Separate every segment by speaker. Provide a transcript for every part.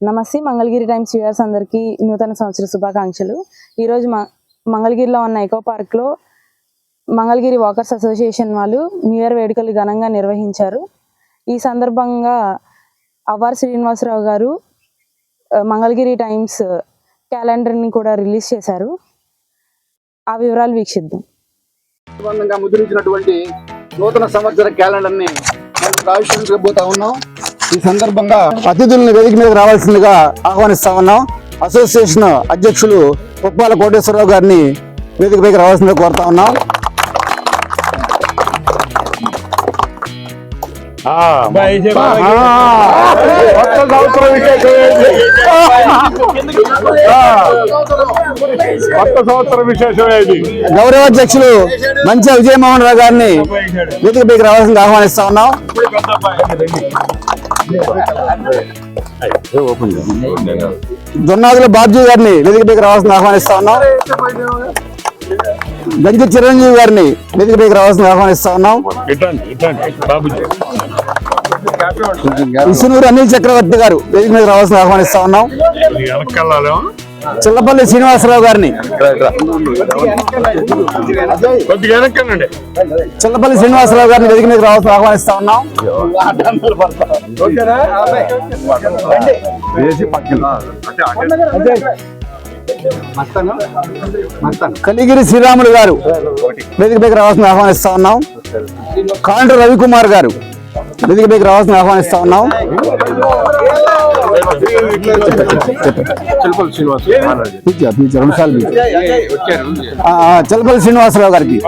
Speaker 1: నమస్తే Mangalagiri times viewers అందరికీ నూతన సంవత్సర శుభాకాంక్షలు. ఈరోజు మ మంగళగిరిలో ఉన్న ఎకో పార్క్లో మంగళగిరి వాకర్స్ అసోసియేషన్ వాళ్ళు న్యూ ఇయర్ వేడుకలు ఘనంగా నిర్వహించారు. ఈ సందర్భంగా అవ్వార్ శ్రీనివాసరావు గారు మంగళగిరి టైమ్స్ క్యాలెండర్ని కూడా రిలీజ్ చేశారు. ఆ వివరాలు వీక్షిద్దాం.
Speaker 2: ముద్రించినటువంటి నూతన సంవత్సర క్యాలెండర్ని మనం ఆవిష్కరించబోతా ఉన్నాం. ఈ సందర్భంగా అతిథులను వేదిక మీద రావాల్సిందిగా ఆహ్వానిస్తా ఉన్నాం. అసోసియేషన్ అధ్యక్షులు ఉప్పాల కోటేశ్వరరావు గారిని వేదిక పైకి రావాల్సిందిగా కోరుతా ఉన్నాం. గౌరవాధ్యక్షులు మంచి విజయమోహన్ రావు గారిని వేదిక పైకి రావాల్సిందిగా ఆహ్వానిస్తా ఉన్నాం. దొన్నాదుల బాబ్జీ గారిని వేదిక పైకి రావాల్సింది ఆహ్వానిస్తా ఉన్నాం. గంజి చిరంజీవి గారిని వేదిక పైకి రావాల్సింది ఆహ్వానిస్తా ఉన్నాం. ఇసునూరు అనిల్ చక్రవర్తి గారు వేదిక మీద రావాల్సింది ఆహ్వానిస్తా ఉన్నాం. చిల్లపల్లి శ్రీనివాసరావు గారిని. చిల్లపల్లి శ్రీనివాసరావు గారిని వేదిక మీద రావాల్సింది ఆహ్వానిస్తా ఉన్నాం. కలిగిరి శ్రీరాములు గారు వేదిక పైకి రావాల్సింది ఆహ్వానిస్తా ఉన్నాం. కాండ్రు రవికుమార్ గారు వేదిక పైకి రావాల్సింది ఆహ్వానిస్తా ఉన్నాం. పిలిచా, పిలిచా, రెండు సార్లు చిల్లపల్లి శ్రీనివాసరావు గారికి.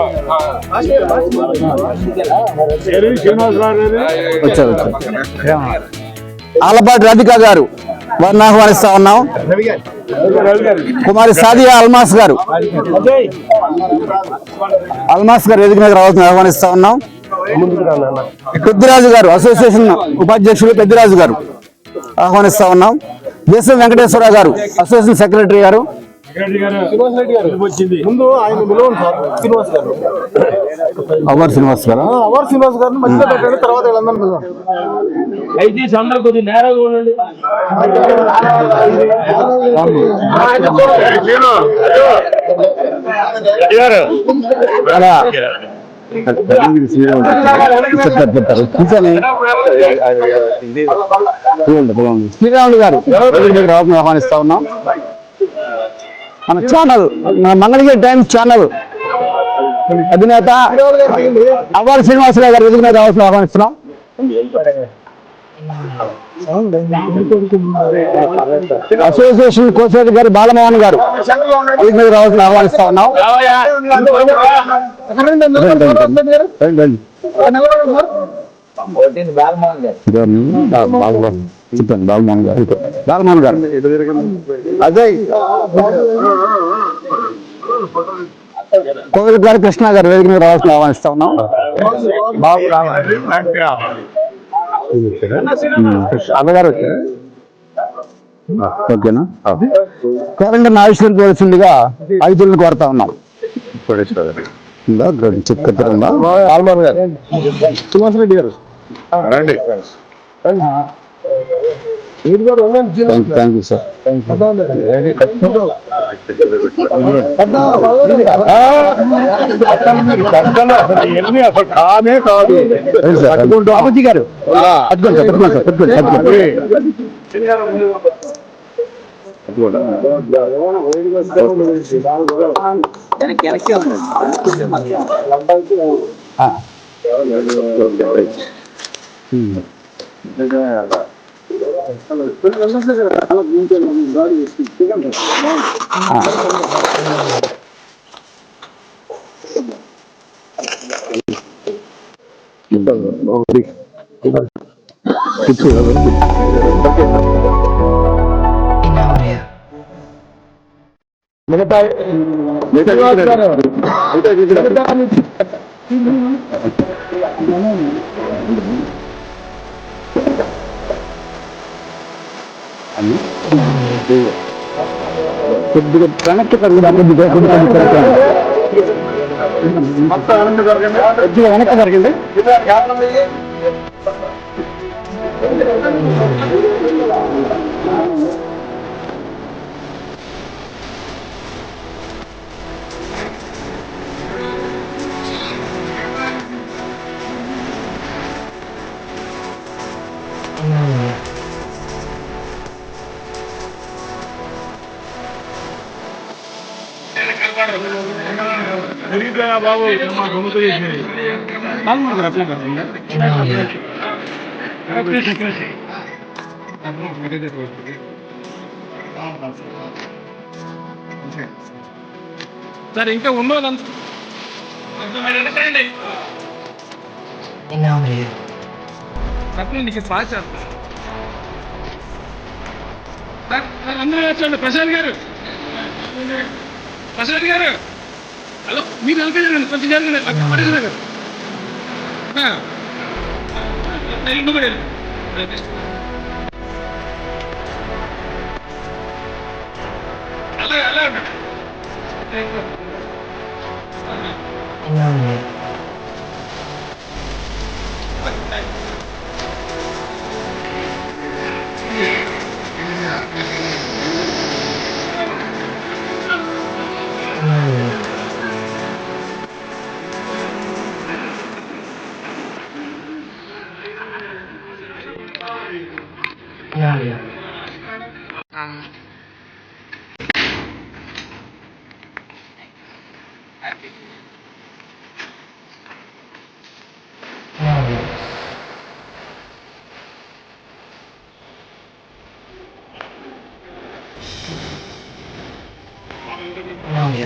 Speaker 2: వచ్చారు వచ్చారు. ఆలపాటి రాధిక గారు వారిని ఆహ్వానిస్తా ఉన్నాం. కుమారి సాదియా అల్మాస్ గారు. అల్మాస్ గారు వేదిక మీద రావాల్సిన ఆహ్వానిస్తా ఉన్నాం. పెద్దిరాజు గారు అసోసియేషన్ ఉపాధ్యక్షులు పెద్దిరాజు గారు. ఆహ్వానిస్తా ఉన్నాం దేశం Venkateswara garu association secretary garu
Speaker 3: sir
Speaker 4: Srinivas garu garu our Srinivas గారిని మధ్యలో పెట్టండి తర్వాత
Speaker 5: అయితే అందరూ ఉండండి
Speaker 2: అలా చెప్తారు శ్రీరాములు గారు వేదిక ఆహ్వానిస్తా ఉన్నాం మన ఛానల్ మన మంగళగిరి టైమ్స్ ఛానల్ అధినేత అవ్వాలి శ్రీనివాసరావు గారు వేదిక ఆహ్వానిస్తున్నాం అసోసియేషన్ కోసేటి గారు బాలమోహన్ గారు. వేదిక మీద రావాల్సిన ఆహ్వానిస్తా ఉన్నాం. రండి, చెప్పండి బాలమోహన్ గారు. బాలమోహన్ గారు అజయ్. కోవిల్ గారు కృష్ణ గారు వేదిక మీద రావాల్సిన ఆహ్వానిస్తా ఉన్నాం. బాబు రావాలి. అన్నగారు వచ్చారా? ఓకేనా? క్యాలెండర్ ఆవిష్కరించవలసిందిగా ఐదులను కోరుతా ఉన్నాం? ఆల్మాన్ గారు. శ్రీనివాస్ రెడ్డి గారు.
Speaker 3: రండి.
Speaker 2: థ్యాంక్ యూ సార్
Speaker 3: ఎన్ని అసలు కానే కాదు
Speaker 2: బాబుజీ గారు పట్టుకోండి సార్, పట్టుకోండి సార్, పట్టుకోండి, పట్టుకోండి. 어디 그쵸 내가 내가 내가 내가 내가 కొద్దిగా కొద్దిగా తగ్గుదా. కొద్దిగా వెనక్కి జరగండి
Speaker 3: బాబు మా
Speaker 5: ఇంకా పాస్ చేస్తా సార్ సార్ అందరూ వచ్చండి ప్రసాద్ గారు. ప్రసాద్ గారు. హలో మీరు వెనక జరగండి కొంచెం జరగండి పక్క 哪里啊？啊！哪里？哪
Speaker 6: 里？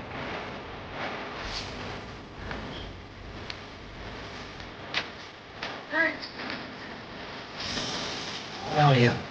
Speaker 6: Yeah.